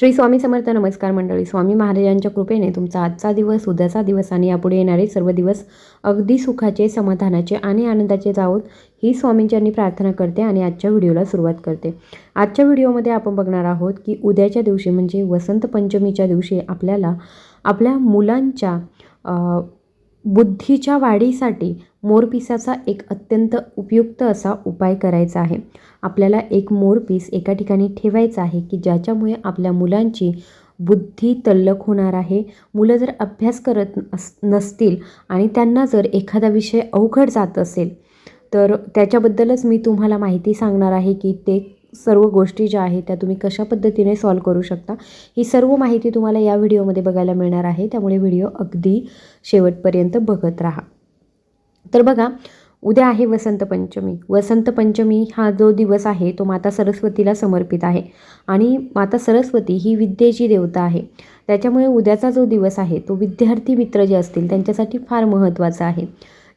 श्री स्वामी समर्थ नमस्कार मंडळी स्वामी महाराजांच्या कृपेने तुमचा आजचा दिवस उद्याचा दिवस आणि यापुढे येणारे सर्व दिवस अगदी सुखाचे समाधानाचे आणि आनंदाचे जावोत ही स्वामींच्यांनी प्रार्थना करते आणि आजच्या व्हिडिओला सुरुवात करते. आजच्या व्हिडिओमध्ये आपण बघणार आहोत की उद्याच्या दिवशी म्हणजे वसंत पंचमीच्या दिवशी आपल्याला आपल्या मुलांच्या बुद्धीच्या वाढीसाठी मोरपिसाचा एक अत्यंत उपयुक्त असा उपाय करायचा आहे. आपल्याला एक मोरपीस एका ठिकाणी ठेवायचा आहे की ज्याच्यामुळे आपल्या मुलांची बुद्धी तल्लख होणार आहे. मुलं जर अभ्यास करत अस नसतील आणि त्यांना जर एखादा विषय अवघड जात असेल तर त्याच्याबद्दलच मी तुम्हाला माहिती सांगणार आहे की ते सर्व गोष्टी ज्या आहेत त्या तुम्ही कशा पद्धतीने सॉल्व करू शकता ही सर्व माहिती तुम्हाला या व्हिडिओमध्ये बघायला मिळणार आहे. त्यामुळे व्हिडिओ अगदी शेवटपर्यंत बघत राहा. तर बघा उद्या आहे वसंत पंचमी. वसंत पंचमी हा जो दिवस आहे तो माता सरस्वतीला समर्पित आहे. आणि माता सरस्वती ही विद्येची देवता आहे. त्याच्यामुळे उद्याचा जो दिवस आहे तो विद्यार्थी मित्र जे असतील त्यांच्यासाठी फार महत्त्वाचा आहे.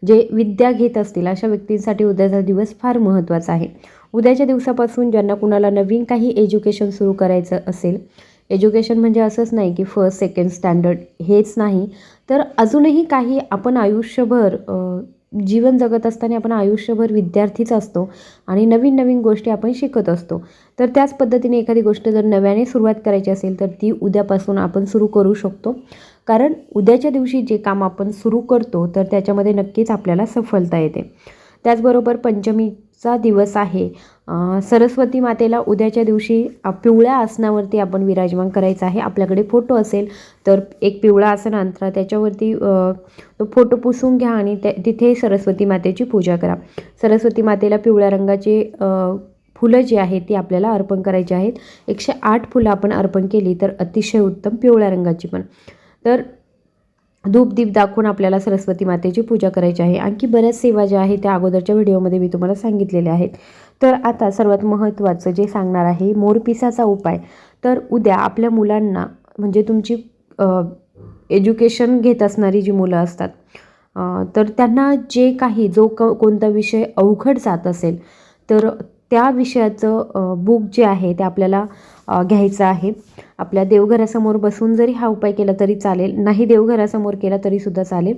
जे विद्या घेत असतील अशा व्यक्तींसाठी उद्याचा दिवस फार महत्त्वाचा आहे. उद्याच्या दिवसापासून ज्यांना कुणाला नवीन काही एज्युकेशन सुरू करायचं असेल एज्युकेशन म्हणजे असंच नाही की फर्स्ट सेकंड स्टँडर्ड हेच नाही तर अजूनही काही आपण आयुष्यभर जीवन जगत असताना आपण आयुष्यभर विद्यार्थीच असतो आणि नवीन नवीन गोष्टी आपण शिकत असतो. तर त्याच पद्धतीने एखादी गोष्ट जर नव्याने सुरुवात करायची असेल तर ती उद्यापासून आपण सुरू करू शकतो. कारण उद्याच्या दिवशी जे काम आपण सुरू करतो तर त्याच्यामध्ये नक्कीच आपल्याला सफलता येते. त्याचबरोबर पंचमीचा दिवस आहे. सरस्वती मातेला उद्याच्या दिवशी पिवळ्या आसनावरती आपण विराजमान करायचं आहे. आपल्याकडे फोटो असेल तर एक पिवळा आसन अंतरा त्याच्यावरती तो फोटो पुसून घ्या आणि त्या तिथे सरस्वती मातेची पूजा करा. सरस्वती मातेला पिवळ्या रंगाचे फुलं जी आहेत ती आपल्याला अर्पण करायची आहेत. एकशे आठ फुलं आपण अर्पण केली तर अतिशय उत्तम पिवळ्या रंगाची पण. तर धूप दीप दाखवून आपल्याला सरस्वती मातेची पूजा करायची आहे. आणखी बऱ्याच सेवा ज्या आहेत त्या अगोदरच्या व्हिडिओमध्ये मी तुम्हाला सांगितलेल्या आहेत. तर आता सर्वात महत्त्वाचं जे सांगणार आहे मोरपिसाचा उपाय. तर उद्या आपल्या मुलांना म्हणजे तुमची एज्युकेशन घेत असणारी जी मुलं असतात तर त्यांना जे काही जो क कोणता विषय अवघड जात असेल तर त्या विषयाचं बुक जे आहे ते आपल्याला घ्यायचं आहे. आपल्या देवघरासमोर बसून जरी हा उपाय केला तरी चालेल. नाही देवघरासमोर केला तरीसुद्धा चालेल.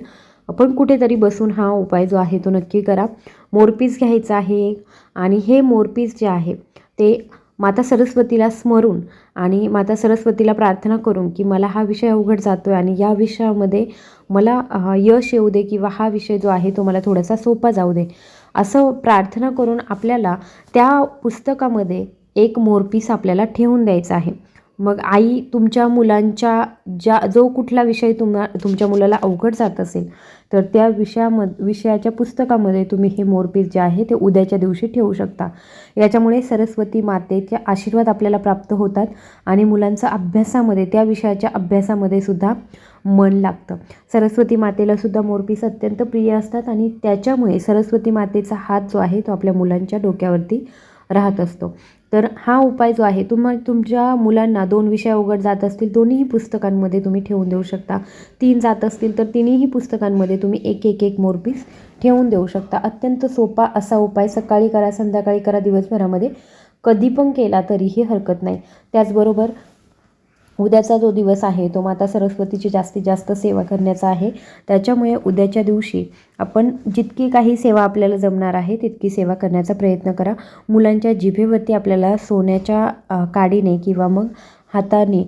पण कुठेतरी बसून हा उपाय जो आहे तो नक्की करा. मोरपीस घ्यायचा आहे आणि हे मोरपीस जे आहे ते माता सरस्वतीला स्मरून आणि माता सरस्वतीला प्रार्थना करून की मला हा विषय अवघड जातो आहे आणि या विषयामध्ये मला यश येऊ दे किंवा हा विषय जो आहे तो मला थोडासा सोपा जाऊ दे. असं प्रार्थना करून आपल्याला त्या पुस्तकामध्ये एक मोरपीस आपल्याला ठेवून द्यायचा आहे. मग आई तुमच्या मुलांच्या ज्या जो कुठला विषय तुम्हा तुमच्या मुलाला अवघड जात असेल तर त्या विषयाम विषयाच्या पुस्तकामध्ये तुम्ही हे मोरपीस जे आहे ते उद्याच्या दिवशी ठेवू शकता. याच्यामुळे सरस्वती मातेचे आशीर्वाद आपल्याला प्राप्त होतात आणि मुलांचा अभ्यासामध्ये त्या विषयाच्या अभ्यासामध्ये सुद्धा मन लागतं. सरस्वती मातेला सुद्धा मोरपीस अत्यंत प्रिय असतात आणि त्याच्यामुळे सरस्वती मातेचा हात जो आहे तो आपल्या मुलांच्या डोक्यावरती राहत असतो. तर हा उपाय जो आहे तुम तुमच्या मुलांना दोन विषय अवघड जात असतील दोन्हीही पुस्तकांमध्ये तुम्ही ठेवून देऊ शकता. तीन जात असतील तर तिन्हीही पुस्तकांमध्ये तुम्ही एक एक एक मोरपीस ठेवून देऊ शकता. अत्यंत सोपा असा उपाय सकाळी करा संध्याकाळी करा दिवसभरामध्ये कधी पण केला तरीही हरकत नाही. त्याचबरोबर उद्याचा जो दिवस आहे तो माता सरस्वतीची जास्तीत जास्त सेवा करण्याचा आहे. त्याच्यामुळे उद्याच्या दिवशी आपण जितकी काही सेवा आपल्याला जमणार आहे तितकी सेवा करण्याचा प्रयत्न करा. मुलांच्या जिभेवरती आपल्याला सोन्याच्या काडीने किंवा मग हाताने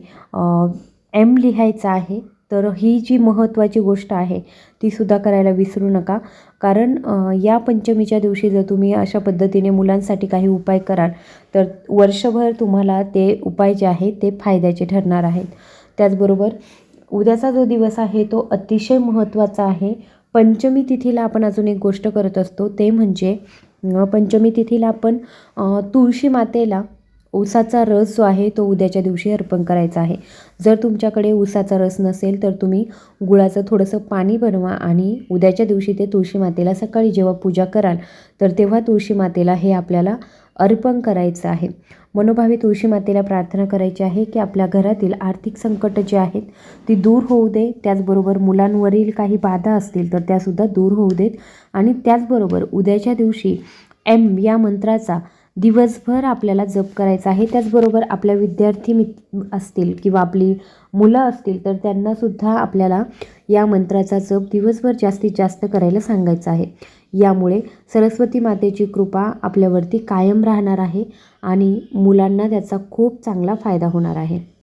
एम लिहायचं आहे. तर ही जी महत्त्वाची गोष्ट आहे ती सुद्धा करायला विसरू नका. कारण या पंचमीच्या दिवशी जर तुम्ही अशा पद्धतीने मुलांसाठी काही उपाय कराल तर वर्षभर तुम्हाला ते उपाय जे आहेत ते फायद्याचे ठरणार आहेत. त्याचबरोबर उद्याचा जो दिवस आहे तो अतिशय महत्त्वाचा आहे. पंचमी तिथीला आपण अजून एक गोष्ट करत असतो ते म्हणजे पंचमी तिथीला आपण तुळशी मातेला ऊसाचा रस जो आहे तो उद्याच्या दिवशी अर्पण करायचा आहे. जर तुमच्याकडे ऊसाचा रस नसेल तर तुम्ही गुळाचं थोडंसं पाणी बनवा आणि उद्याच्या दिवशी ते तुळशी मातेला सकाळी जेव्हा पूजा कराल तर तेव्हा तुळशी मातेला हे आपल्याला अर्पण करायचं आहे. मनोभावे तुळशी मातेला प्रार्थना करायची आहे की आपल्या घरातील आर्थिक संकट जे आहेत ती दूर होऊ दे. त्याचबरोबर मुलांवरील काही बाधा असतील तर त्यासुद्धा दूर होऊ देत. आणि त्याचबरोबर उद्याच्या दिवशी एम या मंत्राचा दिवसभर आपल्याला जप करायचा आहे. त्याचबरोबर आपल्या विद्यार्थी मित असतील किंवा आपली मुलं असतील तर त्यांनासुद्धा आपल्याला या मंत्राचा जप दिवसभर जास्तीत जास्त करायला सांगायचं आहे. यामुळे सरस्वती मातेची कृपा आपल्यावरती कायम राहणार आहे आणि मुलांना त्याचा खूप चांगला फायदा होणार आहे.